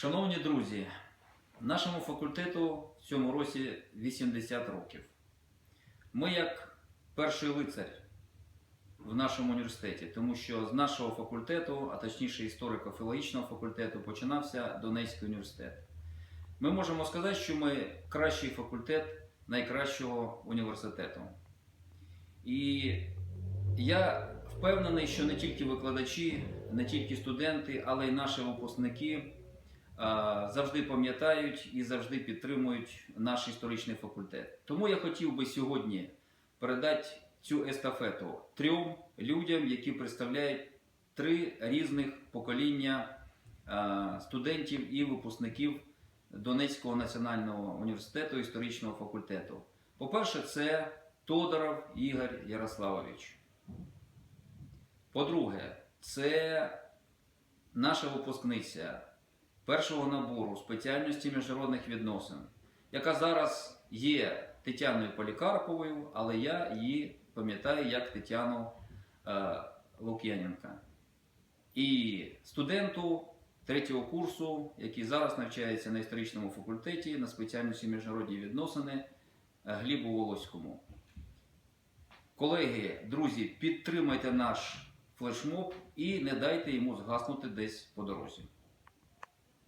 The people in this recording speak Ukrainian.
Шановні друзі, нашому факультету в цьому році 80 років. Ми як перший лицар в нашому університеті, тому що з нашого факультету, а точніше історико-філологічного факультету, починався Донецький університет. Ми можемо сказати, що ми кращий факультет найкращого університету. І я впевнений, що не тільки викладачі, не тільки студенти, але й наші випускники завжди пам'ятають і завжди підтримують наш історичний факультет. Тому я хотів би сьогодні передати цю естафету трьом людям, які представляють три різних покоління студентів і випускників Донецького національного університету історичного факультету. По-перше, це Тодоров Ігор Ярославович. По-друге, це наша випускниця першого набору спеціальності міжнародних відносин, яка зараз є Тетяною Полікарповою, але я її пам'ятаю як Тетяну е, Лук'яненка. І студенту третього курсу, який зараз навчається на історичному факультеті на спеціальності міжнародні відносини е, Глібу Волоському. Колеги, друзі, підтримайте наш флешмоб і не дайте йому згаснути десь по дорозі.